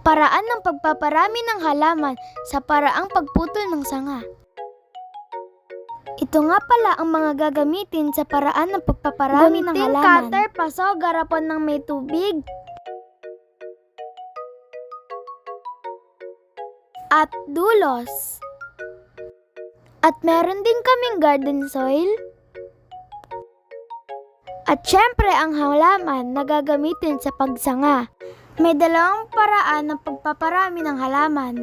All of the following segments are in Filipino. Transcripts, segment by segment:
Paraan ng pagpaparami ng halaman sa paraang pagputol ng sanga. Ito nga pala ang mga gagamitin sa paraan ng pagpaparami ng Gunting, halaman. cutter, paso, garapon ng may tubig. At dulos. At meron din kaming garden soil. At syempre ang halaman na gagamitin sa pagsanga. May dalawang paraan ng pagpaparami ng halaman.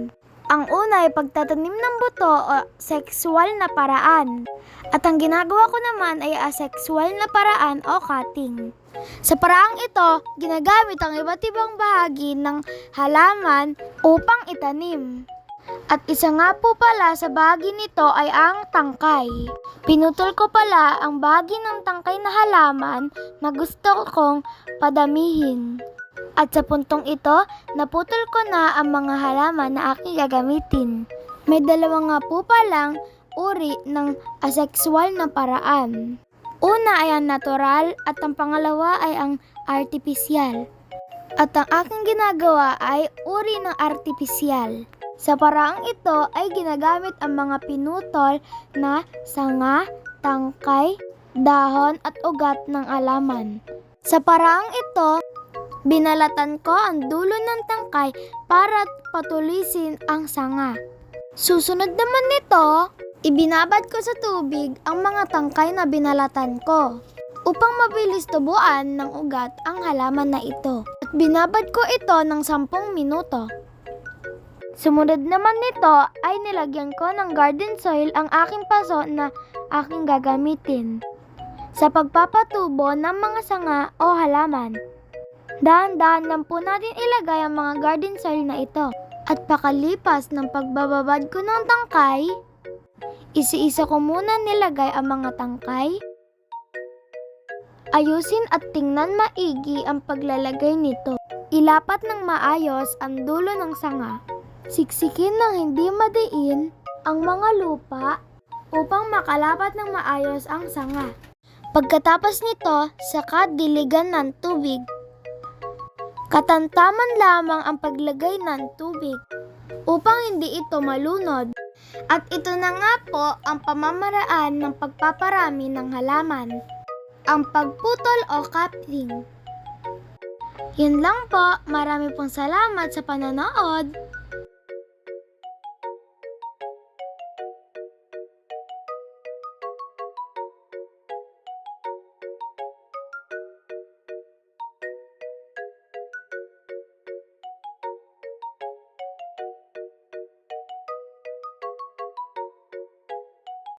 Ang una ay pagtatanim ng buto o sexual na paraan. At ang ginagawa ko naman ay asexual na paraan o cutting. Sa paraang ito, ginagamit ang iba't ibang bahagi ng halaman upang itanim. At isa nga po pala sa bahagi nito ay ang tangkay. Pinutol ko pala ang bahagi ng tangkay na halaman na gusto kong padamihin. At sa puntong ito, naputol ko na ang mga halaman na aking gagamitin. May dalawa nga po palang uri ng asexual na paraan. Una ay ang natural at ang pangalawa ay ang artificial. At ang aking ginagawa ay uri ng artificial. Sa paraang ito ay ginagamit ang mga pinutol na sanga, tangkay, dahon at ugat ng alaman. Sa paraang ito, binalatan ko ang dulo ng tangkay para patulisin ang sanga. Susunod naman nito, ibinabad ko sa tubig ang mga tangkay na binalatan ko upang mabilis tubuan ng ugat ang halaman na ito. At binabad ko ito ng 10 minuto. Sumunod naman nito ay nilagyan ko ng garden soil ang aking paso na aking gagamitin sa pagpapatubo ng mga sanga o halaman. Dahan-dahan lang po natin ilagay ang mga garden soil na ito. At pakalipas ng pagbababad ko ng tangkay, isi-isa ko muna nilagay ang mga tangkay. Ayusin at tingnan maigi ang paglalagay nito. Ilapat ng maayos ang dulo ng sanga. Siksikin ng hindi madiin ang mga lupa upang makalapat ng maayos ang sanga. Pagkatapos nito, saka diligan ng tubig. Katantaman lamang ang paglagay ng tubig upang hindi ito malunod. At ito na nga po ang pamamaraan ng pagpaparami ng halaman. Ang pagputol o cutting. Yun lang po. Marami pong salamat sa panonood.